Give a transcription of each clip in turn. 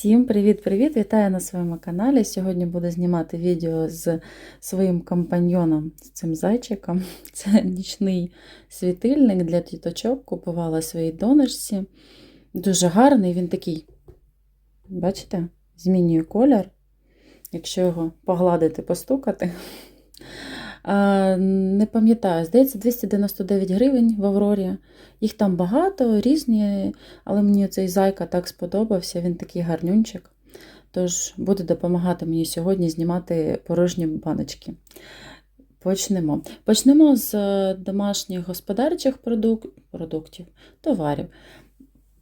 Всім привіт-привіт! Вітаю на своєму каналі. Сьогодні буду знімати відео з своїм компаньйоном, з цим зайчиком. Це нічний світильник для діточок. Купувала своїй донорці. Дуже гарний, він такий, бачите, змінює колір. Якщо його погладити, постукати. А, Не пам'ятаю, здається, 299 гривень в Аврорі. Їх там багато, різні, але мені цей зайка так сподобався, він такий гарнюнчик. Тож буде допомагати мені сьогодні знімати порожні баночки. Почнемо. Почнемо з е, домашніх господарчих продук... продуктів, товарів.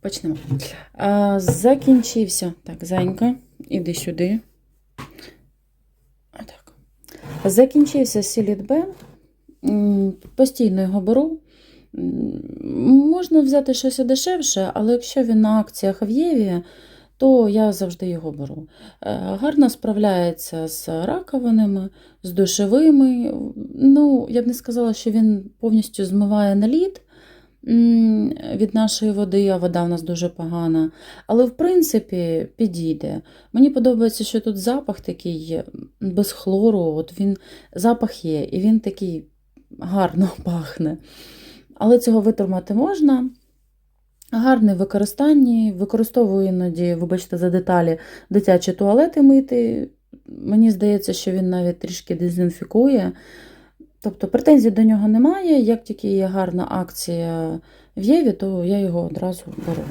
Почнемо. Закінчився. Так, зайка, іди сюди. Отак. Закінчився Сіліт Б. Постійно його беру. Можна взяти щось дешевше, але якщо він на акціях в Єві, то я завжди його беру. Е, Гарно справляється з раковинами, з душевими. Ну, я б не сказала, що він повністю змиває наліт від нашої води, а вода в нас дуже погана. Але, в принципі, підійде. Мені подобається, що тут запах такий без хлору, от він запах є, і він такий гарно пахне. Але цього витримати можна. Гарне в використанні. Використовую іноді, вибачте, за деталі, дитячі туалети мити. Мені здається, що він навіть трішки дезінфікує. Тобто претензій до нього немає. Як тільки є гарна акція в Єві, то я його одразу беру.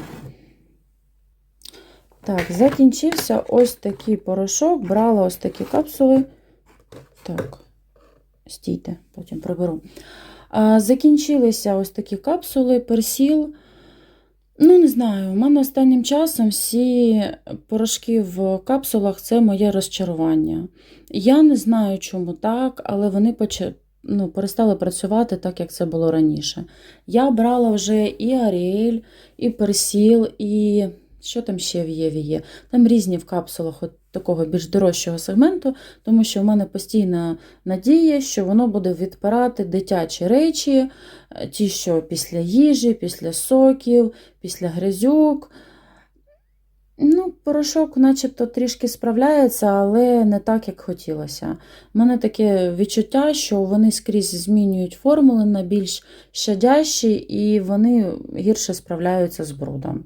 Так, закінчився ось такий порошок. Брала ось такі капсули. Так, стійте, потім приберу. А, Закінчилися ось такі капсули, персіл. Ну, не знаю, у мене останнім часом всі порошки в капсулах це моє розчарування. Я не знаю, чому так, але вони почали. Ну, перестали працювати так, як це було раніше. Я брала вже і Аріель, і Персіл, і що там ще в Єві є. Там різні в капсулах от такого більш дорожчого сегменту, тому що в мене постійна надія, що воно буде відпирати дитячі речі, е, ті, що після їжі, після соків, після грязюк. Ну, порошок начебто трішки справляється, але не так, як хотілося. У мене таке відчуття, що вони скрізь змінюють формули на більш щадящі, і вони гірше справляються з брудом.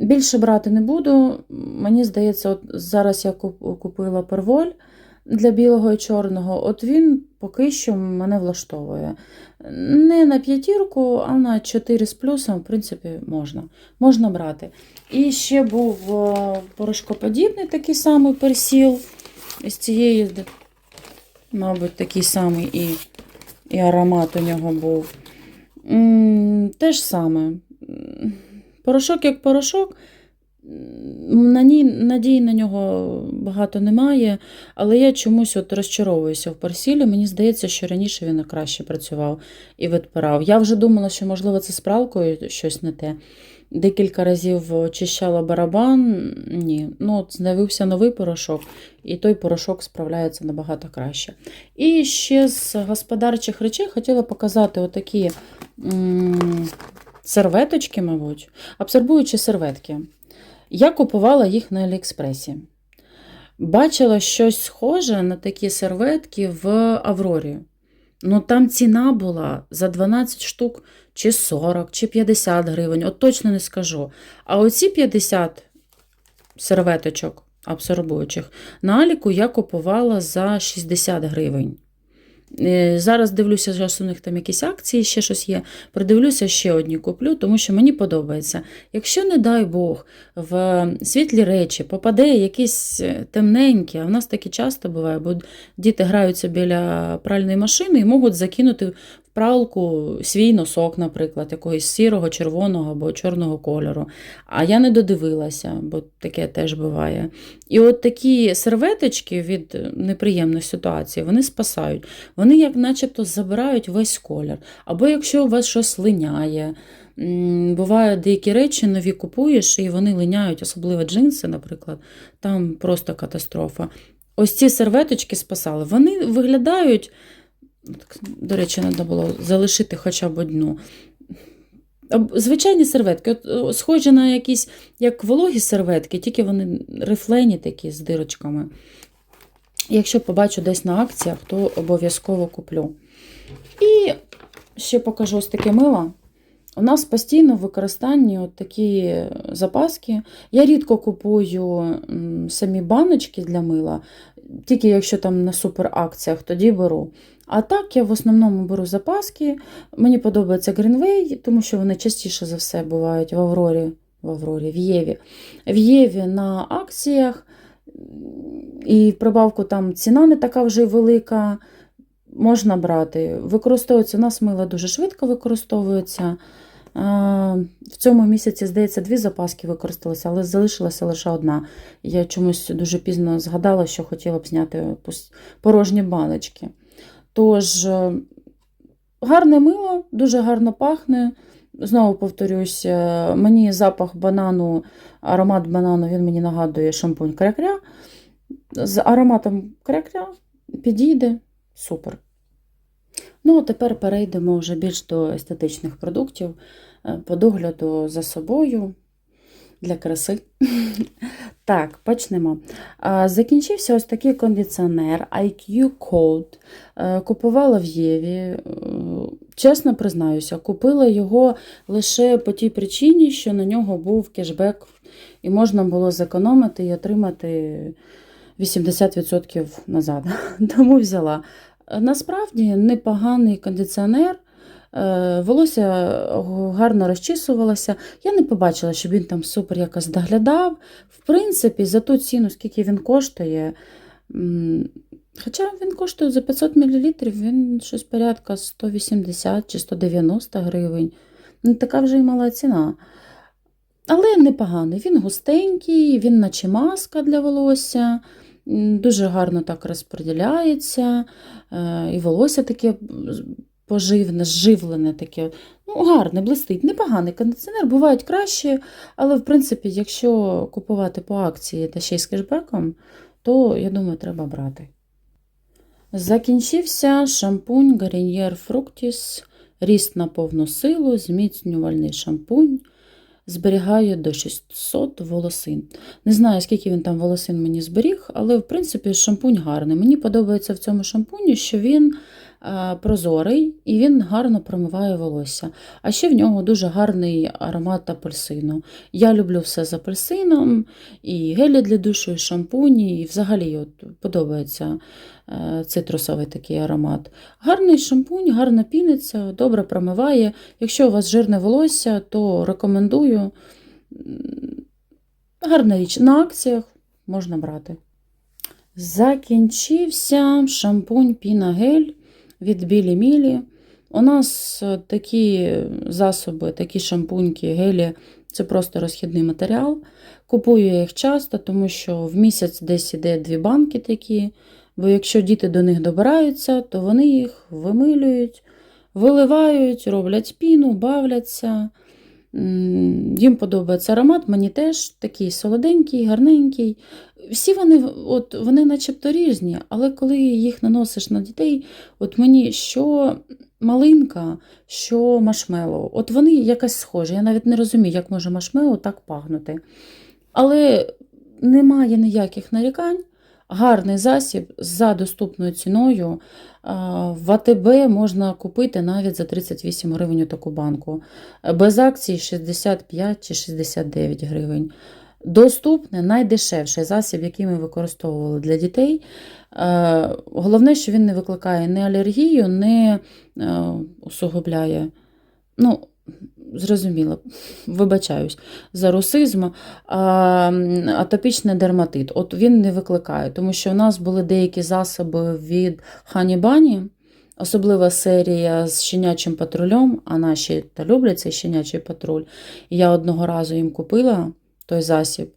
Більше брати не буду. Мені здається, от зараз я купила перволь для білого і чорного, от він поки що мене влаштовує. Не на п'ятірку, а на 4 з плюсом, в принципі, можна. Можна брати. І ще був е, порошкоподібний такий самий персіл з цієї, мабуть, такий самий і, і аромат у нього був. Те ж саме. Порошок як порошок. На ній, надії на нього багато немає, але я чомусь от розчаровуюся в персілі. Мені здається, що раніше він краще працював і відпирав. Я вже думала, що, можливо, це з щось не те. Декілька разів очищала барабан. Ні, ну от з'явився новий порошок, і той порошок справляється набагато краще. І ще з господарчих речей хотіла показати отакі м, серветочки, мабуть, абсорбуючі серветки. Я купувала їх на Аліекспресі. Бачила щось схоже на такі серветки в Аврорі. Ну там ціна була за 12 штук чи 40, чи 50 гривень, от точно не скажу. А оці 50 серветочок абсорбуючих на Аліку я купувала за 60 гривень. Е, Зараз дивлюся, що у них там якісь акції, ще щось є. Придивлюся, ще одні куплю, тому що мені подобається. Якщо, не дай Бог, в світлі речі попаде якісь е, темненькі, а в нас таке часто буває, бо діти граються біля пральної машини і можуть закинути в пралку свій носок, наприклад, якогось сірого, червоного або чорного кольору. А я не додивилася, бо таке теж буває. І от такі серветочки від неприємних ситуацій вони спасають. Вони як начебто забирають весь колір. Або якщо у вас щось линяє. М, Бувають деякі речі нові купуєш, і вони линяють, особливо джинси, наприклад, там просто катастрофа. Ось ці серветочки спасали. Вони виглядають, до речі, треба було залишити хоча б одну. Звичайні серветки, от, схожі на якісь як вологі серветки, тільки вони рифлені такі з дирочками. Якщо побачу десь на акціях, то обов'язково куплю. І ще покажу ось таке мило. У нас постійно в використанні от такі запаски. Я рідко купую самі баночки для мила, тільки якщо там на суперакціях, тоді беру. А так я в основному беру запаски. Мені подобається Greenway, тому що вони частіше за все бувають в Аврорі, в Аврорі, в Єві. В Єві на акціях. І в прибавку там ціна не така вже велика. Можна брати. Використовується, у нас мило дуже швидко використовується. В цьому місяці, здається, дві запаски використалися, але залишилася лише одна. Я чомусь дуже пізно згадала, що хотіла б зняти порожні баночки. Тож, е, гарне мило, дуже гарно пахне. Знову повторюсь, е, мені запах банану, аромат банану він мені нагадує шампунь крекря. З ароматом крекря підійде супер. Ну, а тепер перейдемо вже більш до естетичних продуктів е, по догляду за собою для краси. Так, почнемо. Закінчився ось такий кондиціонер IQ Cold. Е, Купувала в Єві. Е, Чесно признаюся, купила його лише по тій причині, що на нього був кешбек, і можна було зекономити і отримати 80% назад. Тому взяла. Насправді непоганий кондиціонер. Е, Волосся гарно розчісувалося. Я не побачила, щоб він там супер якось доглядав. В принципі, за ту ціну, скільки він коштує. Хоча він коштує за 500 мл, він щось порядка 180 чи 190 гривень. Не така вже й мала ціна. Але непоганий. Він густенький, він наче маска для волосся. Дуже гарно так розподіляється. е, І волосся таке поживне, зживлене таке. Ну, гарне, блистить. Непоганий кондиціонер, бувають краще, але, в принципі, якщо купувати по акції та ще й з кешбеком, то, я думаю, треба брати. Закінчився шампунь Garnier Fructis. Ріст на повну силу, зміцнювальний шампунь. Зберігає до 600 волосин. Не знаю, скільки він там волосин мені зберіг, але в принципі шампунь гарний. Мені подобається в цьому шампуні, що він прозорий і він гарно промиває волосся. А ще в нього дуже гарний аромат апельсину. Я люблю все з апельсином, і гелі для душу, і шампуні, і взагалі от, подобається е, цитрусовий такий аромат. Гарний шампунь, гарно піниться, добре промиває. Якщо у вас жирне волосся, то рекомендую. Гарна річ на акціях можна брати. Закінчився шампунь Піна Гель від Білі Мілі. У нас е, такі засоби, такі шампуньки, гелі це просто розхідний матеріал. Купую я їх часто, тому що в місяць десь іде дві банки такі. Бо якщо діти до них добираються, то вони їх вимилюють, виливають, роблять піну, бавляться. Їм подобається аромат, мені теж такий солоденький, гарненький. Всі вони, от, вони начебто різні, але коли їх наносиш на дітей, от мені що малинка, що машмело, от вони якось схожі. Я навіть не розумію, як може машмело так пахнути. Але немає ніяких нарікань. Гарний засіб за доступною ціною. В АТБ можна купити навіть за 38 гривень таку банку. Без акцій 65 чи 69 гривень. Доступний, найдешевший засіб, який ми використовували для дітей. Е, Головне, що він не викликає ні алергію, не усугубляє. Ну, зрозуміло, вибачаюсь за русизм, атопічний дерматит. От він не викликає, тому що у нас були деякі засоби від Хані Бані, особлива серія з щенячим патрулем, а наші та люблять цей щенячий патруль. Я одного разу їм купила той засіб.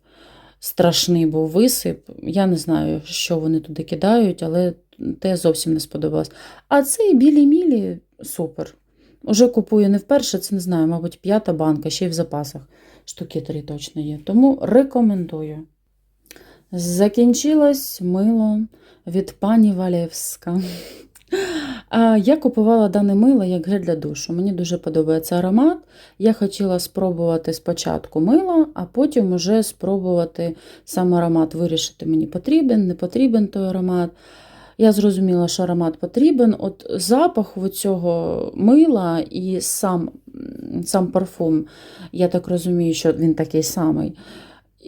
Страшний був висип. Я не знаю, що вони туди кидають, але те зовсім не сподобалось. А цей білі мілі супер. Уже купую не вперше, це не знаю, мабуть, п'ята банка, ще й в запасах. Штуки три точно є. Тому рекомендую. Закінчилось мило від пані Валєвська. Я купувала дане мило як гель для душу. Мені дуже подобається аромат. Я хотіла спробувати спочатку мило, а потім уже спробувати сам аромат вирішити, мені потрібен, не потрібен той аромат. Я зрозуміла, що аромат потрібен. От запах цього мила і сам, сам парфум, я так розумію, що він такий самий.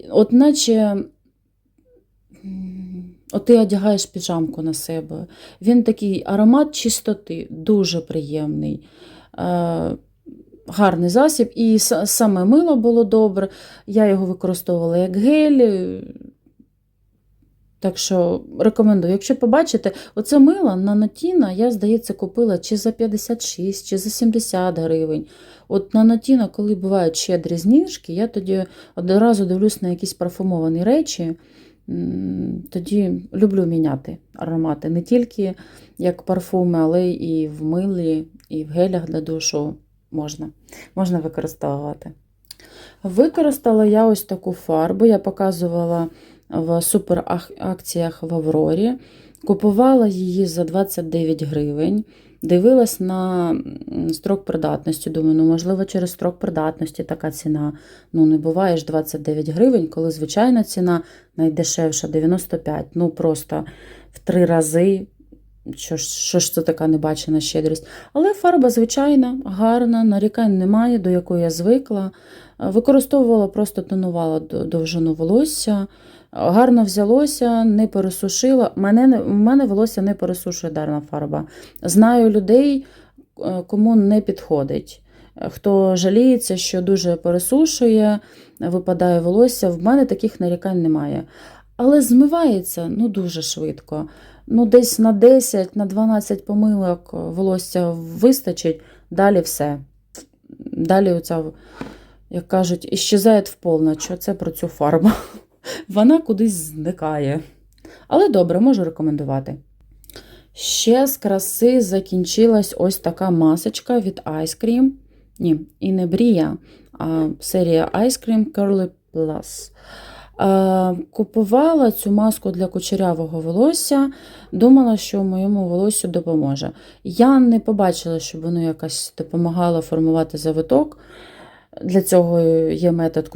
От наче от ти одягаєш піжамку на себе. Він такий аромат чистоти, дуже приємний. Е, Гарний засіб, і саме мило було добре. Я його використовувала як гель. Так що рекомендую. Якщо побачите, оце мило на Натіна, я, здається, купила чи за 56, чи за 70 гривень. От на Натіна, коли бувають щедрі знижки, я тоді одразу дивлюсь на якісь парфумовані речі. Тоді люблю міняти аромати. Не тільки як парфуми, але і в милі, і в гелях для душу можна, можна використовувати. Використала я ось таку фарбу, я показувала в суперакціях в Аврорі. Купувала її за 29 гривень. Дивилась на строк придатності. Думаю, ну можливо, через строк придатності така ціна. Ну, не буває ж 29 гривень, коли звичайна ціна найдешевша 95. Ну просто в три рази. Що що ж це така небачена щедрість? Але фарба звичайна, гарна, нарікань немає, до якої я звикла. Використовувала, просто тонувала довжину волосся. Гарно взялося, не пересушила. Мене, в мене волосся не пересушує дана фарба. Знаю людей, е, кому не підходить. Хто жаліється, що дуже пересушує, випадає волосся. В мене таких нарікань немає. Але змивається ну, дуже швидко. Ну, десь на 10, на 12 помилок волосся вистачить, далі все. Далі оця, як кажуть, іщезає в полночь. Оце про цю фарбу. Вона кудись зникає. Але добре, можу рекомендувати. Ще з краси закінчилась ось така масочка від Ice Cream. Ні, і не Брія, а серія Ice Cream Curly Plus. Е, Купувала цю маску для кучерявого волосся, думала, що моєму волоссю допоможе. Я не побачила, щоб воно якось допомагало формувати завиток. Для цього є метод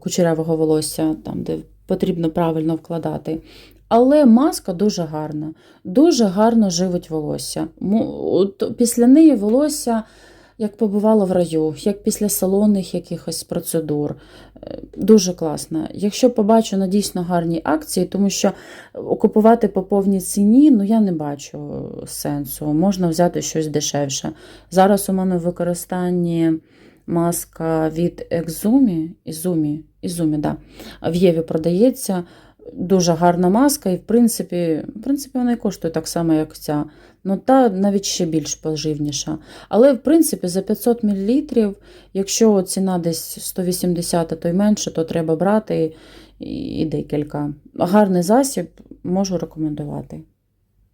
кучерявого волосся, там, де потрібно правильно вкладати. Але маска дуже гарна, дуже гарно живить волосся. От Після неї волосся як побувало в раю, як після салонних якихось процедур. Е, Дуже класно. Якщо побачу на дійсно гарні акції, тому що купувати по повній ціні, ну я не бачу сенсу. Можна взяти щось дешевше. Зараз у мене в використанні маска від Exumi, Ізумі, Ізумі, да. в Єві продається. Дуже гарна маска, і в принципі, в принципі, вона і коштує так само, як ця. Ну, та навіть ще більш поживніша. Але, в принципі, за 500 мл, якщо ціна десь 180, а то й менше, то треба брати і декілька. Гарний засіб можу рекомендувати.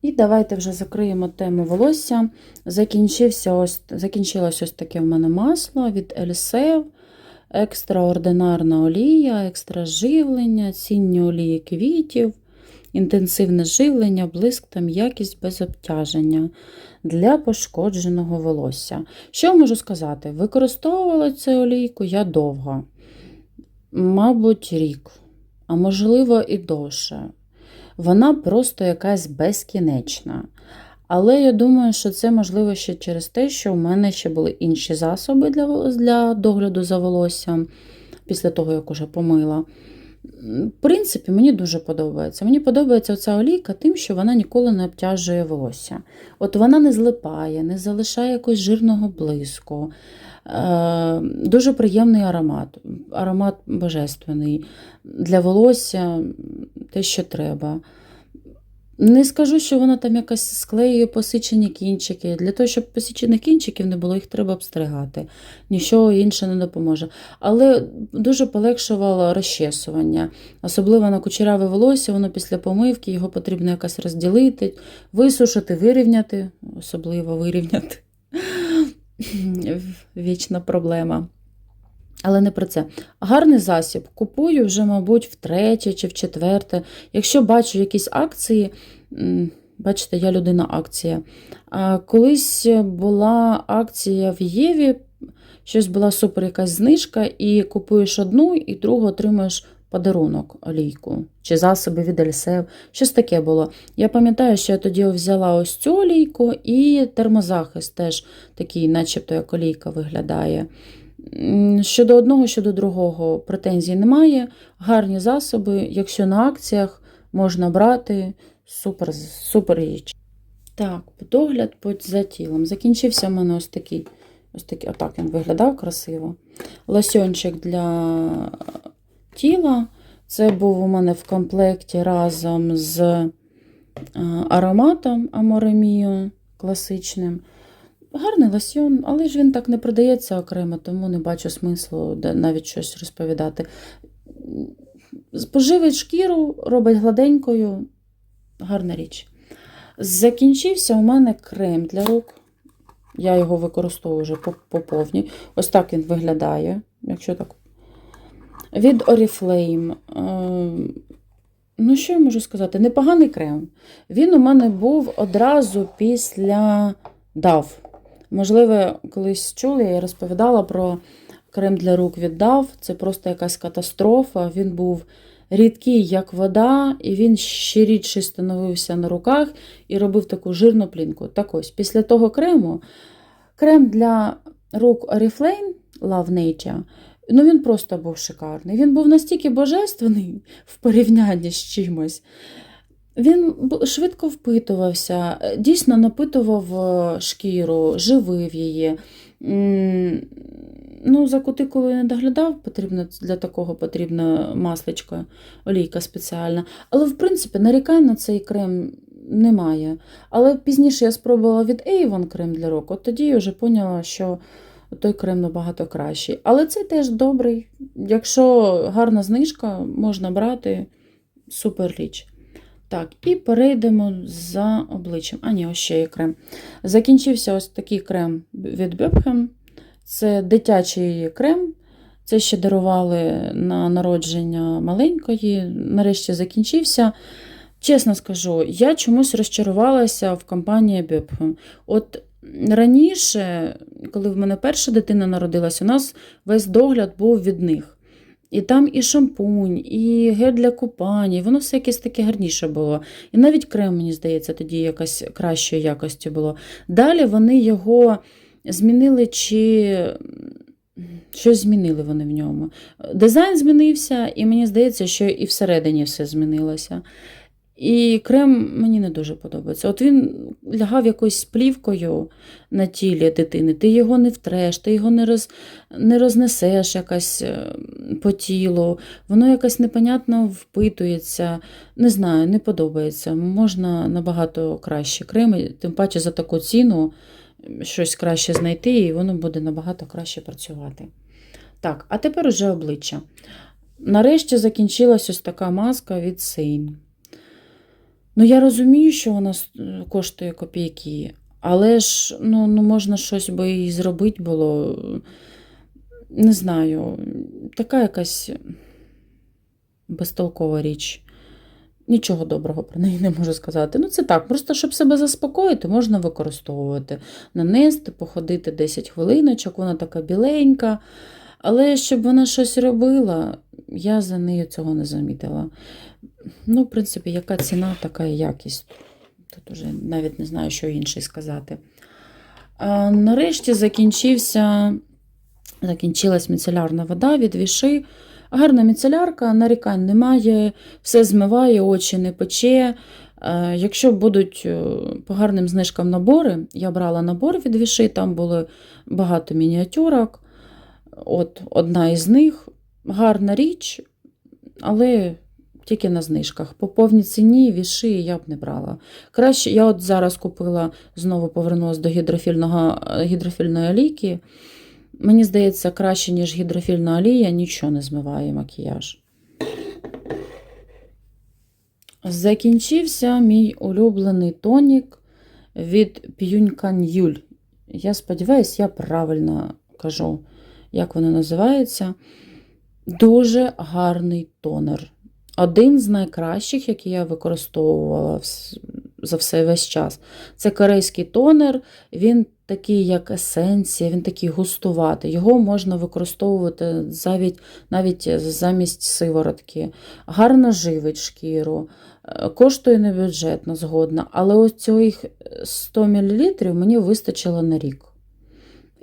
І давайте вже закриємо тему волосся. Закінчився ось, закінчилось ось таке в мене масло від Ельсев. Екстраординарна олія, екстра живлення, цінні олії квітів, інтенсивне живлення, блиск та м'якість без обтяження для пошкодженого волосся. Що можу сказати? Використовувала цю олійку я довго, мабуть, рік, а можливо, і довше. Вона просто якась безкінечна. Але я думаю, що це можливо ще через те, що у мене ще були інші засоби для, для догляду за волоссям після того, як уже помила. В принципі, мені дуже подобається. Мені подобається ця олійка тим, що вона ніколи не обтяжує волосся. От вона не злипає, не залишає якогось жирного блиску. Е, дуже приємний аромат. Аромат божественний. Для волосся те, що треба. Не скажу, що вона там якась склеює посичені кінчики. Для того, щоб посічених кінчиків не було, їх треба обстригати. Нічого інше не допоможе. Але дуже полегшувало розчесування. Особливо на кучеряве волосся, воно після помивки, його потрібно якось розділити, висушити, вирівняти, особливо вирівняти. Вічна проблема. Але не про це. Гарний засіб. Купую вже, мабуть, втретє чи в четверте. Якщо бачу якісь акції, Бачите, я людина акція. Колись була акція в Єві, щось була супер якась знижка, і купуєш одну, і другу отримуєш подарунок олійку чи засоби від Ельсев. Щось таке було. Я пам'ятаю, що я тоді взяла ось цю олійку і термозахист теж такий, начебто як олійка виглядає. Щодо одного, щодо другого претензій немає. Гарні засоби, якщо на акціях можна брати, супер, супер річ. Так, догляд за тілом. Закінчився в мене ось такий, ось такий, отак він виглядав красиво. Лосьончик для тіла. Це був у мене в комплекті разом з е, ароматом Амореміо класичним. Гарний лосьон, але ж він так не продається окремо, тому не бачу смислу навіть щось розповідати. Поживить шкіру, робить гладенькою. Гарна річ. Закінчився у мене крем для рук. Я його використовую вже по повній. Ось так він виглядає, якщо так. Від Oriflame. Е, Ну, що я можу сказати? Непоганий крем. Він у мене був одразу після DAV. Можливо, колись чули, я розповідала про крем для рук від DAV. Це просто якась катастрофа. Він був рідкий, як вода, і він ще рідший становився на руках і робив таку жирну плінку. Так ось, після того крему, крем для рук Oriflame Love Nature, ну він просто був шикарний. Він був настільки божественний в порівнянні з чимось. Він швидко впитувався, е, дійсно напитував е, шкіру, живив її. Ну, за кутикулою не доглядав, потрібно для такого потрібна масличка, олійка спеціальна. Але, в принципі, нарікань на цей крем немає. Але пізніше я спробувала від Avon крем для рук, от тоді я вже поняла, що той крем набагато кращий. Але цей теж добрий. Якщо гарна знижка, можна брати супер річ. Так, і перейдемо за обличчям. А, ні, ось ще є крем. Закінчився ось такий крем від Böbchen. Це дитячий крем. Це ще дарували на народження маленької. Нарешті закінчився. Чесно скажу, я чомусь розчарувалася в компанії Böbchen. От раніше, коли в мене перша дитина народилась, у нас весь догляд був від них. І там і шампунь, і гель для купання, воно все якесь таке гарніше було. І навіть крем, мені здається, тоді якась кращої якості було. Далі вони його змінили чи. Щось змінили вони в ньому. Дизайн змінився, і мені здається, що і всередині все змінилося. І крем мені не дуже подобається. От він лягав якоюсь плівкою на тілі дитини, ти його не втреш, ти його не, роз, не рознесеш якось е, по тілу, воно якось непонятно впитується. Не знаю, не подобається. Можна набагато краще креми, тим паче за таку ціну щось краще знайти, і воно буде набагато краще працювати. Так, а тепер уже обличчя. Нарешті закінчилась ось така маска від Sein. Ну, я розумію, що вона коштує копійки, але ж ну, ну, можна щось би і зробити було. Не знаю, така якась безтолкова річ. Нічого доброго про неї не можу сказати. Ну, це так, просто щоб себе заспокоїти, можна використовувати, нанести, походити 10 хвилиночок, вона така біленька. Але щоб вона щось робила, я за нею цього не замітила. Ну, в принципі, яка ціна, така і якість. Тут уже навіть не знаю, що інше сказати. А, нарешті закінчився, закінчилась міцелярна вода від віши. Гарна міцелярка, нарікань немає, все змиває, очі не пече. Якщо будуть е, по гарним знижкам набори, я брала набор від віши, там було багато мініатюрок. От одна із них гарна річ, але тільки на знижках. По повній ціні віши я б не брала. Краще, я от зараз купила, знову повернулася до гідрофільного, гідрофільної олійки. Мені здається, краще, ніж гідрофільна олія, нічого не змиває макіяж. Закінчився мій улюблений тонік від П'юнькан'юль. Я сподіваюся, я правильно кажу, як воно називається. Дуже гарний тонер. Один з найкращих, які я використовувала за все весь час. Це корейський тонер, він такий, як есенція, він такий густуватий. Його можна використовувати навіть, навіть замість сиворотки. Гарно живить шкіру. Е, Коштує небюджетно, згодна, але ось цих 100 мл мені вистачило на рік.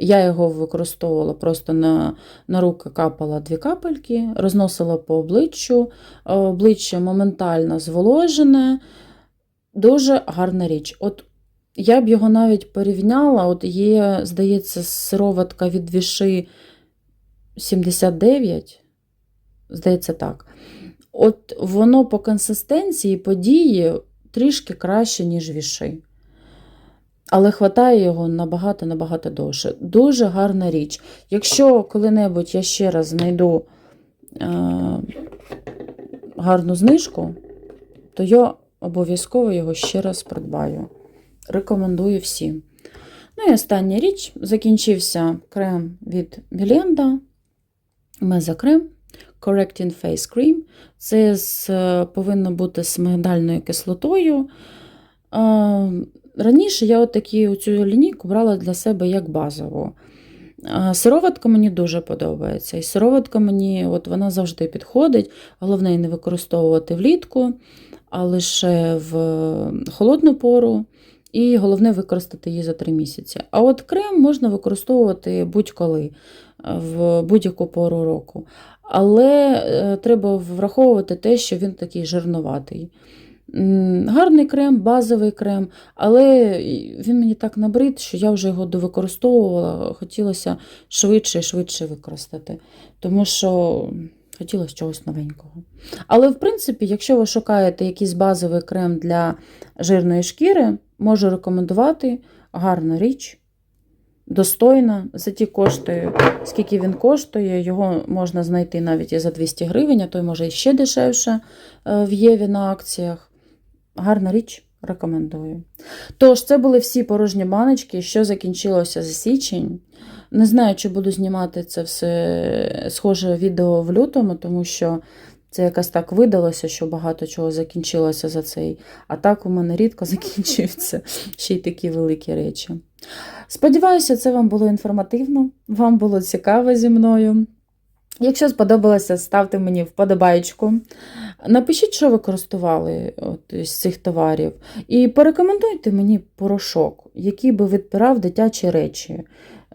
Я його використовувала просто на, на руки капала дві капельки, розносила по обличчю, е, обличчя моментально зволожене. Дуже гарна річ. От я б його навіть порівняла. От є, здається, сироватка від віши 79. Здається, так. От воно по консистенції, по дії трішки краще, ніж віши. Але хватає його набагато-набагато довше. Дуже гарна річ. Якщо коли-небудь я ще раз знайду е, гарну знижку, то я обов'язково його ще раз придбаю. Рекомендую всім. Ну і остання річ. Закінчився крем від Міленда. Мезокрем Correcting Face Cream. Це з, повинно бути з мигдальною кислотою. Е, Раніше я от такі, цю лінійку брала для себе як базову. Сироватка мені дуже подобається. І сироватка мені от вона завжди підходить. Головне її не використовувати влітку, а лише в холодну пору. І головне використати її за 3 місяці. А от крем можна використовувати будь-коли, в будь-яку пору року. Але е, треба враховувати те, що він такий жирноватий. Гарний крем, базовий крем, але він мені так набрид, що я вже його довикористовувала, хотілося швидше і швидше використати, тому що хотілося чогось новенького. Але, в принципі, якщо ви шукаєте якийсь базовий крем для жирної шкіри, можу рекомендувати гарна річ. Достойна за ті кошти, скільки він коштує, його можна знайти навіть і за 200 гривень, а то й може і ще дешевше е, в Єві на акціях. Гарна річ, рекомендую. Тож, це були всі порожні баночки, що закінчилося за січень. Не знаю, чи буду знімати це все схоже відео в лютому, тому що це якось так видалося, що багато чого закінчилося за цей. А так у мене рідко закінчуються ще й такі великі речі. Сподіваюся, це вам було інформативно, вам було цікаво зі мною. Якщо сподобалося, ставте мені вподобайку. Напишіть, що ви користували от, з цих товарів. І порекомендуйте мені порошок, який би відпирав дитячі речі.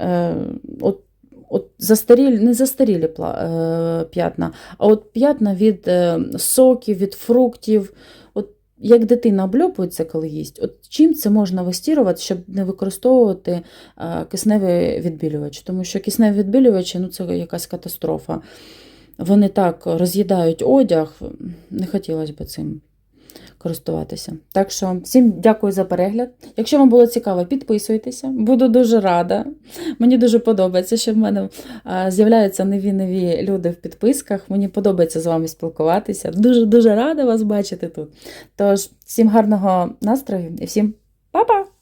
Е, от, от застарілі, не застарілі е, п'ятна, а от п'ятна від е, соків, від фруктів. Як дитина обльопується, коли їсть, от чим це можна вистірувати, щоб не використовувати е, кисневий відбілювач? Тому що кисневі відбілювачі ну, це якась катастрофа. Вони так роз'їдають одяг, не хотілося б цим користуватися. Так що всім дякую за перегляд. Якщо вам було цікаво, підписуйтеся, буду дуже рада. Мені дуже подобається, що в мене з'являються нові нові люди в підписках. Мені подобається з вами спілкуватися. Дуже дуже рада вас бачити тут. Тож, всім гарного настрою і всім па-па!